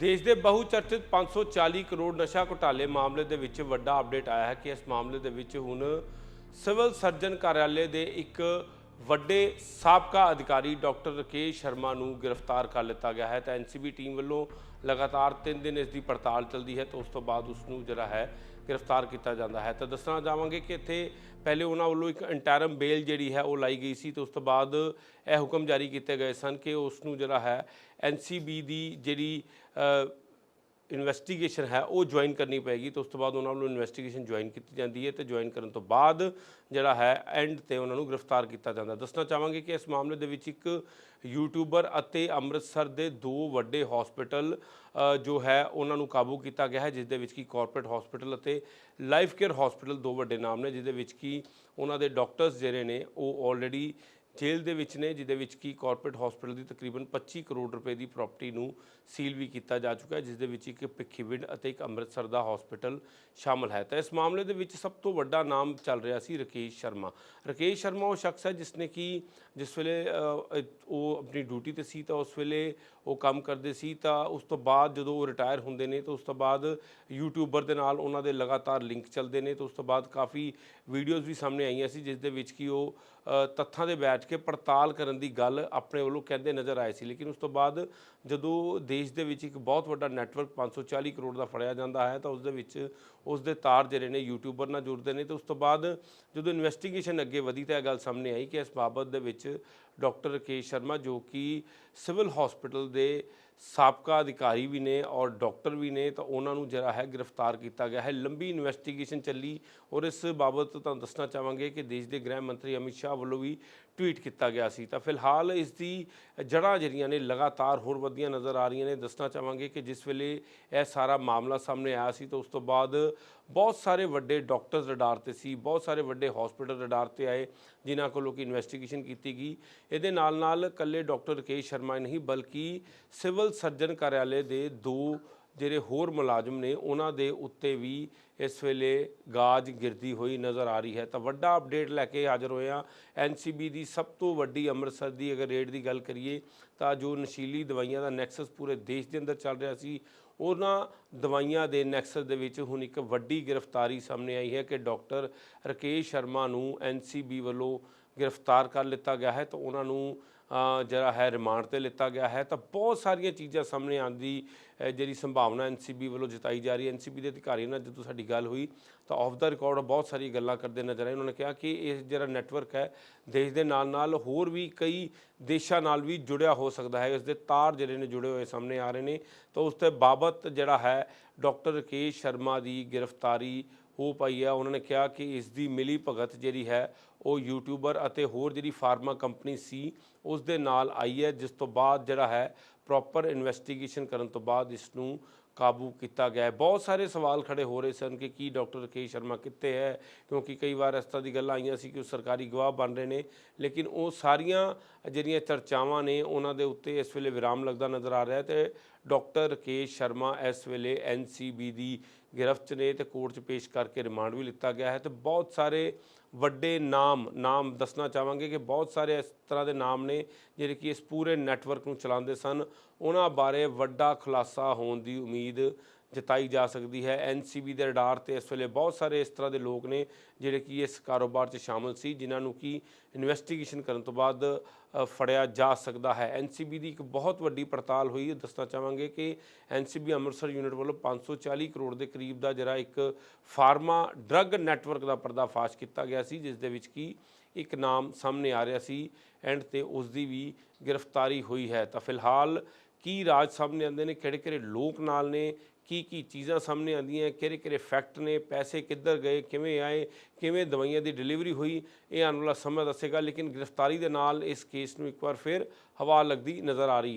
ਦੇਸ਼ ਦੇ ਬਹੁਚਰਚਿਤ 540 ਕਰੋੜ ਨਸ਼ਾ ਘੁਟਾਲੇ ਮਾਮਲੇ ਦੇ ਵਿੱਚ ਵੱਡਾ ਅਪਡੇਟ ਆਇਆ ਹੈ ਕਿ ਇਸ ਮਾਮਲੇ ਦੇ ਵਿੱਚ ਹੁਣ ਸਿਵਲ ਸਰਜਨ ਕਾਰਿਆਲੇ ਦੇ ਇੱਕ ਵੱਡੇ ਸਾਬਕਾ ਅਧਿਕਾਰੀ ਡਾਕਟਰ ਰਕੇਸ਼ ਸ਼ਰਮਾ ਨੂੰ ਗ੍ਰਿਫਤਾਰ ਕਰ ਲਿੱਤਾ ਗਿਆ ਹੈ। ਤਾਂ ਐਨਸੀਬੀ ਟੀਮ ਵੱਲੋਂ ਲਗਾਤਾਰ 3 ਦਿਨ ਇਸ ਦੀ ਪੜਤਾਲ ਚੱਲਦੀ ਹੈ ਤਾਂ ਉਸ ਤੋਂ ਬਾਅਦ ਉਸ ਨੂੰ ਜਿਹੜਾ ਹੈ ਗ੍ਰਿਫਤਾਰ ਕੀਤਾ ਜਾਂਦਾ ਹੈ। ਤਾਂ ਦੱਸਣਾ ਚਾਹਾਂਗੇ ਕਿ ਇੱਥੇ ਪਹਿਲੇ ਉਹਨਾਂ ਵੱਲੋਂ ਇੱਕ ਇੰਟਰਮ ਬੇਲ ਜਿਹੜੀ ਹੈ ਉਹ ਲਾਈ ਗਈ ਸੀ ਤੇ ਉਸ ਤੋਂ ਬਾਅਦ ਇਹ ਹੁਕਮ ਜਾਰੀ ਕੀਤੇ ਗਏ ਸਨ ਕਿ ਉਸ ਨੂੰ ਜਿਹੜਾ ਹੈ ਐਨਸੀਬੀ ਦੀ ਜਿਹੜੀ ਇਨਵੈਸਟੀਗੇਸ਼ਨ ਹੈ, ਉਹ ਜੁਆਇਨ ਕਰਨੀ ਪਏਗੀ ਤੇ ਉਸ ਤੋਂ ਬਾਅਦ ਉਹਨਾਂ ਵੱਲੋਂ ਇਨਵੈਸਟੀਗੇਸ਼ਨ ਜੁਆਇਨ ਕੀਤੀ ਜਾਂਦੀ ਹੈ ਤੇ ਜੁਆਇਨ ਕਰਨ ਤੋਂ ਬਾਅਦ ਜਿਹੜਾ ਹੈ ਐਂਡ ਤੇ ਉਹਨਾਂ ਨੂੰ ਗ੍ਰਿਫਤਾਰ ਕੀਤਾ ਜਾਂਦਾ। ਦੱਸਣਾ ਚਾਹਾਂਗੇ ਕਿ ਇਸ ਮਾਮਲੇ ਦੇ ਵਿੱਚ ਇੱਕ ਯੂਟਿਊਬਰ ਅਤੇ ਅੰਮ੍ਰਿਤਸਰ ਦੇ ਦੋ ਵੱਡੇ ਹਸਪੀਟਲ ਜੋ ਹੈ, ਉਹਨਾਂ ਨੂੰ ਕਾਬੂ ਕੀਤਾ ਗਿਆ ਹੈ, ਜਿਸ ਦੇ ਵਿੱਚ ਕੀ ਕਾਰਪੋਰੇਟ ਹਸਪੀਟਲ ਅਤੇ ਲਾਈਫ ਕੇਅਰ ਹਸਪੀਟਲ ਦੋ ਵੱਡੇ ਨਾਮ ਨੇ ਜਿਸ ਦੇ ਵਿੱਚ ਕੀ ਉਹਨਾਂ ਦੇ ਡਾਕਟਰਸ ਜਿਹੜੇ ਨੇ, ਉਹ ਆਲਰੇਡੀ ਜੇਲ੍ਹ ਦੇ ਵਿੱਚ ਨੇ, ਜਿਹਦੇ ਵਿੱਚ ਕੀ ਕਾਰਪੋਰੇਟ ਹਸਪੀਟਲ ਦੀ ਤਕਰੀਬਨ 25 ਕਰੋੜ ਰੁਪਏ ਦੀ ਪ੍ਰਾਪਰਟੀ ਨੂੰ ਸੀਲ ਵੀ ਕੀਤਾ ਜਾ ਚੁੱਕਾ ਹੈ, ਜਿਸ ਦੇ ਵਿੱਚ ਇੱਕ ਭਿੱਖੀਵਿੰਡ ਅਤੇ ਇੱਕ ਅੰਮ੍ਰਿਤਸਰ ਦਾ ਹਸਪੀਟਲ ਸ਼ਾਮਲ ਹੈ। ਤਾਂ ਇਸ ਮਾਮਲੇ ਦੇ ਵਿੱਚ ਸਭ ਤੋਂ ਵੱਡਾ ਨਾਮ ਚੱਲ ਰਿਹਾ ਸੀ ਰਕੇਸ਼ ਸ਼ਰਮਾ। ਰਕੇਸ਼ ਸ਼ਰਮਾ ਉਹ ਸ਼ਖਸ ਹੈ ਜਿਸ ਨੇ ਕਿ ਜਿਸ ਵੇਲੇ ਉਹ ਆਪਣੀ ਡਿਊਟੀ ਤੇ ਸੀ ਤਾਂ ਉਸ ਵੇਲੇ ਉਹ ਕੰਮ ਕਰਦੇ ਸੀ ਤਾਂ ਉਸ ਤੋਂ ਬਾਅਦ ਜਦੋਂ ਉਹ ਰਿਟਾਇਰ ਹੁੰਦੇ ਨੇ ਤਾਂ ਉਸ ਤੋਂ ਬਾਅਦ ਯੂਟਿਊਬਰ ਦੇ ਨਾਲ ਉਹਨਾਂ ਦੇ ਲਗਾਤਾਰ ਲਿੰਕ ਚੱਲਦੇ ਨੇ ਤਾਂ ਉਸ ਤੋਂ ਬਾਅਦ ਕਾਫੀ ਵੀਡੀਓਜ਼ ਵੀ ਸਾਹਮਣੇ ਆਈਆਂ ਸੀ, ਜਿਸ ਦੇ ਵਿੱਚ ਕਿ ਉਹ ਤੱਥਾਂ ਦੇ ਬੈਠ ਕੇ ਪੜਤਾਲ ਕਰਨ ਦੀ ਗੱਲ ਆਪਣੇ ਵੱਲੋਂ ਕਹਿੰਦੇ ਨਜ਼ਰ ਆਏ ਸੀ। ਲੇਕਿਨ ਉਸ ਤੋਂ ਬਾਅਦ ਜਦੋਂ ਦੇਸ਼ ਦੇ ਵਿੱਚ ਇੱਕ ਬਹੁਤ ਵੱਡਾ ਨੈਟਵਰਕ 540 ਕਰੋੜ ਦਾ ਫੜਿਆ ਜਾਂਦਾ ਹੈ, ਤਾਂ ਉਸ ਦੇ ਵਿੱਚ ਉਸ ਦੇ ਤਾਰ ਜਿਹੜੇ ਨੇ ਯੂਟਿਊਬਰ ਨਾਲ ਜੁੜਦੇ ਨੇ। ਤੇ ਉਸ ਤੋਂ ਬਾਅਦ ਜਦੋਂ ਇਨਵੈਸਟੀਗੇਸ਼ਨ ਅੱਗੇ ਵਧੀ ਤਾਂ ਇਹ ਗੱਲ ਸਾਹਮਣੇ ਆਈ ਕਿ ਇਸ ਬਾਬਤ ਦੇ ਵਿੱਚ ਡਾਕਟਰ ਰਕੇਸ਼ ਸ਼ਰਮਾ, ਜੋ ਕਿ ਸਿਵਲ ਹਸਪੀਟਲ ਦੇ ਸਾਬਕਾ ਅਧਿਕਾਰੀ ਵੀ ਨੇ ਔਰ ਡਾਕਟਰ ਵੀ ਨੇ, ਤਾਂ ਉਹਨਾਂ ਨੂੰ ਜਿਹੜਾ ਹੈ ਗ੍ਰਿਫਤਾਰ ਕੀਤਾ ਗਿਆ ਹੈ। ਲੰਬੀ ਇਨਵੈਸਟੀਗੇਸ਼ਨ ਚੱਲੀ ਔਰ ਇਸ ਬਾਬਤ ਤੁਹਾਨੂੰ ਦੱਸਣਾ ਚਾਹਾਂਗੇ ਕਿ ਦੇਸ਼ ਦੇ ਗ੍ਰਹਿ ਮੰਤਰੀ ਅਮਿਤ ਸ਼ਾਹ ਵੱਲੋਂ ਵੀ ਟਵੀਟ ਕੀਤਾ ਗਿਆ ਸੀ। ਤਾਂ ਫਿਲਹਾਲ ਇਸ ਦੀ ਜੜ੍ਹਾਂ ਜਿਹੜੀਆਂ ਨੇ ਲਗਾਤਾਰ ਹੋਰ ਵਧੀਆਂ ਨਜ਼ਰ ਆ ਰਹੀਆਂ ਨੇ। ਦੱਸਣਾ ਚਾਹਾਂਗੇ ਕਿ ਜਿਸ ਵੇਲੇ ਇਹ ਸਾਰਾ ਮਾਮਲਾ ਸਾਹਮਣੇ ਆਇਆ ਸੀ, ਤਾਂ ਉਸ ਤੋਂ ਬਾਅਦ ਬਹੁਤ ਸਾਰੇ ਵੱਡੇ ਡਾਕਟਰਸ ਰਡਾਰ ਤੇ ਸੀ, ਬਹੁਤ ਸਾਰੇ ਵੱਡੇ ਹਸਪੀਟਲ ਰਡਾਰ ਤੇ ਆਏ, ਜਿਨ੍ਹਾਂ ਕੋਲੋਂ ਕਿ ਇਨਵੈਸਟੀਗੇਸ਼ਨ ਕੀਤੀ ਗਈ। ਇਹਦੇ ਨਾਲ ਨਾਲ ਇਕੱਲੇ ਡਾਕਟਰ ਕੇਸ਼ ਸ਼ਰਮਾ ਨਹੀਂ, ਬਲਕਿ ਸਿਵਲ ਸਰਜਨ ਕਾਰਿਆਲੇ ਦੇ ਦੋ ਜਿਹੜੇ ਹੋਰ ਮੁਲਾਜ਼ਮ ਨੇ, ਉਹਨਾਂ ਦੇ ਉੱਤੇ ਵੀ ਇਸ ਵੇਲੇ ਗਾਜ ਗਿਰਦੀ ਹੋਈ ਨਜ਼ਰ ਆ ਰਹੀ ਹੈ। ਤਾਂ ਵੱਡਾ ਅਪਡੇਟ ਲੈ ਕੇ ਹਾਜ਼ਰ ਹੋਏ ਹਾਂ ਐਨਸੀਬੀ ਦੀ ਸਭ ਤੋਂ ਵੱਡੀ ਅੰਮ੍ਰਿਤਸਰ ਦੀ ਅਗਰ ਰੇਡ ਦੀ ਗੱਲ ਕਰੀਏ, ਤਾਂ ਜੋ ਨਸ਼ੀਲੀ ਦਵਾਈਆਂ ਦਾ ਨੈਕਸਸ ਪੂਰੇ ਦੇਸ਼ ਦੇ ਅੰਦਰ ਚੱਲ ਰਿਹਾ ਸੀ ਉਹਨਾਂ ਦਵਾਈਆਂ ਦੇ ਨੈਕਸਸ ਦੇ ਵਿੱਚ ਹੁਣ ਇੱਕ ਵੱਡੀ ਗ੍ਰਿਫਤਾਰੀ ਸਾਹਮਣੇ ਆਈ ਹੈ ਕਿ ਡਾਕਟਰ ਰਕੇਸ਼ ਸ਼ਰਮਾ ਨੂੰ ਐਨਸੀਬੀ ਵੱਲੋਂ ਗ੍ਰਿਫਤਾਰ ਕਰ ਲਿੱਤਾ ਗਿਆ ਹੈ ਤਾਂ ਉਹਨਾਂ ਨੂੰ ਜਿਹੜਾ ਹੈ ਰਿਮਾਂਡ ਤੇ ਲਿੱਤਾ ਗਿਆ ਹੈ। ਤਾਂ ਬਹੁਤ ਸਾਰੀਆਂ ਚੀਜ਼ਾਂ ਸਾਹਮਣੇ ਆਉਣ ਦੀ ਜਿਹੜੀ ਸੰਭਾਵਨਾ ਐਨਸੀਬੀ ਵੱਲੋਂ ਜਤਾਈ ਜਾ ਰਹੀ ਹੈ। ਐਨਸੀਬੀ ਦੇ ਅਧਿਕਾਰੀ ਨਾਲ ਜਦੋਂ ਸਾਡੀ ਗੱਲ ਹੋਈ ਤਾਂ ਆਫ ਦਾ ਰਿਕਾਰਡ ਬਹੁਤ ਸਾਰੀ ਗੱਲਾਂ ਕਰਦੇ ਨਜ਼ਰ ਆਏ। ਉਹਨਾਂ ਨੇ ਕਿਹਾ ਕਿ ਇਹ ਜਿਹੜਾ ਨੈਟਵਰਕ ਹੈ, ਦੇਸ਼ ਦੇ ਨਾਲ ਨਾਲ ਹੋਰ ਵੀ ਕਈ ਦੇਸ਼ਾਂ ਨਾਲ ਵੀ ਜੁੜਿਆ ਹੋ ਸਕਦਾ ਹੈ। ਇਸ ਦੇ ਤਾਰ ਜਿਹੜੇ ਨੇ ਜੁੜੇ ਹੋਏ ਸਾਹਮਣੇ ਆ ਰਹੇ ਨੇ। ਤਾਂ ਉਸ ਤੇ ਬਾਬਤ ਜਿਹੜਾ ਹੈ, ਡਾਕਟਰ ਰਕੇਸ਼ ਸ਼ਰਮਾ ਦੀ ਗ੍ਰਿਫਤਾਰੀ ਹੋ ਪਾਈ ਹੈ। ਉਹਨਾਂ ਨੇ ਕਿਹਾ ਕਿ ਇਸ ਦੀ ਮਿਲੀ ਭਗਤ ਜਿਹੜੀ ਹੈ, ਉਹ ਯੂਟਿਊਬਰ ਅਤੇ ਹੋਰ ਜਿਹੜੀ ਫਾਰਮਾ ਕੰਪਨੀ ਸੀ ਉਸ ਦੇ ਨਾਲ ਆਈ ਹੈ, ਜਿਸ ਤੋਂ ਬਾਅਦ ਜਿਹੜਾ ਹੈ, ਪ੍ਰੋਪਰ ਇਨਵੈਸਟੀਗੇਸ਼ਨ ਕਰਨ ਤੋਂ ਬਾਅਦ ਇਸ ਨੂੰ ਕਾਬੂ ਕੀਤਾ ਗਿਆ ਹੈ। ਬਹੁਤ ਸਾਰੇ ਸਵਾਲ ਖੜੇ ਹੋ ਰਹੇ ਸਨ ਕਿ ਕੀ ਡਾਕਟਰ ਰਕੇਸ਼ ਸ਼ਰਮਾ ਕਿੱਥੇ ਹੈ, ਕਿਉਂਕਿ ਕਈ ਵਾਰ ਇਸ ਤਰ੍ਹਾਂ ਦੀ ਗੱਲਾਂ ਆਈਆਂ ਸੀ ਕਿ ਉਹ ਸਰਕਾਰੀ ਗਵਾਹ ਬਣ ਰਹੇ ਨੇ, ਲੇਕਿਨ ਉਹ ਸਾਰੀਆਂ ਜਿਹੜੀਆਂ ਚਰਚਾਵਾਂ ਨੇ, ਉਹਨਾਂ ਦੇ ਉੱਤੇ ਇਸ ਵੇਲੇ ਵਿਰਾਮ ਲੱਗਦਾ ਨਜ਼ਰ ਆ ਰਿਹਾ ਹੈ ਤੇ ਡਾਕਟਰ ਰਕੇਸ਼ ਸ਼ਰਮਾ ਇਸ ਵੇਲੇ ਐਨਸੀਬੀ ਦੀ ਗ੍ਰਿਫਤ 'ਚ ਨੇ ਤੇ ਕੋਰਟ 'ਚ ਪੇਸ਼ ਕਰਕੇ ਰਿਮਾਂਡ ਵੀ ਲਿੱਤਾ ਗਿਆ ਹੈ ਤੇ ਬਹੁਤ ਸਾਰੇ ਵੱਡੇ ਨਾਮ ਨਾਮ ਦੱਸਣਾ ਚਾਹਾਂਗੇ ਕਿ ਬਹੁਤ ਸਾਰੇ ਇਸ ਤਰ੍ਹਾਂ ਦੇ ਨਾਮ ਨੇ ਜਿਹੜੇ ਕਿ ਇਸ ਪੂਰੇ ਨੈਟਵਰਕ ਨੂੰ ਚਲਾਉਂਦੇ ਸਨ। ਉਹਨਾਂ ਬਾਰੇ ਵੱਡਾ ਖੁਲਾਸਾ ਹੋਣ ਦੀ ਉਮੀਦ ਜਤਾਈ ਜਾ ਸਕਦੀ ਹੈ। ਐਨਸੀਬੀ ਦੇ ਰਡਾਰ ਤੇ ਇਸ ਵੇਲੇ ਬਹੁਤ ਸਾਰੇ ਇਸ ਤਰ੍ਹਾਂ ਦੇ ਲੋਕ ਨੇ ਜਿਹੜੇ ਕਿ ਇਸ ਕਾਰੋਬਾਰ 'ਚ ਸ਼ਾਮਲ ਸੀ, ਜਿਨ੍ਹਾਂ ਨੂੰ ਕਿ ਇਨਵੈਸਟੀਗੇਸ਼ਨ ਕਰਨ ਤੋਂ ਬਾਅਦ ਫੜਿਆ ਜਾ ਸਕਦਾ ਹੈ। ਐਨਸੀਬੀ ਦੀ ਇੱਕ ਬਹੁਤ ਵੱਡੀ ਪੜਤਾਲ ਹੋਈ। ਹੈ ਦੱਸਣਾ ਚਾਹਾਂਗੇ ਕਿ ਐਨਸੀਬੀ ਅੰਮ੍ਰਿਤਸਰ ਯੂਨਿਟ ਵੱਲੋਂ 540 ਕਰੋੜ ਦੇ ਕਰੀਬ ਦਾ ਜਿਹੜਾ ਇੱਕ ਫਾਰਮਾ ਡਰੱਗ ਨੈਟਵਰਕ ਦਾ ਪਰਦਾਫਾਸ਼ ਕੀਤਾ ਗਿਆ ਸੀ, ਜਿਸ ਦੇ ਵਿੱਚ ਕੀ ਇੱਕ ਨਾਮ ਸਾਹਮਣੇ ਆ ਰਿਹਾ ਸੀ ਐਂਡ ਤੇ ਉਸ ਦੀ ਵੀ ਗ੍ਰਿਫਤਾਰੀ ਹੋਈ ਹੈ। ਤਾਂ ਫਿਲਹਾਲ ਕੀ ਰਾਜ ਸਾਹਮਣੇ ਆਉਂਦੇ ਨੇ? ਕਿਹੜੇ ਕਿਹੜੇ ਲੋਕ ਨਾਲ ਨੇ? ਕੀ ਕੀ ਚੀਜ਼ਾਂ ਸਾਹਮਣੇ ਆਉਂਦੀਆਂ, ਕਿਹੜੇ ਕਿਹੜੇ ਫੈਕਟ ਨੇ, ਪੈਸੇ ਕਿੱਧਰ ਗਏ, ਕਿਵੇਂ ਆਏ, ਕਿਵੇਂ ਦਵਾਈਆਂ ਦੀ ਡਿਲੀਵਰੀ ਹੋਈ, ਇਹ ਆਉਣ ਵਾਲਾ ਸਮਾਂ ਦੱਸੇਗਾ, ਲੇਕਿਨ ਗ੍ਰਿਫਤਾਰੀ ਦੇ ਨਾਲ ਇਸ ਕੇਸ ਨੂੰ ਇੱਕ ਵਾਰ ਫਿਰ ਹਵਾ ਲੱਗਦੀ ਨਜ਼ਰ ਆ ਰਹੀ ਹੈ।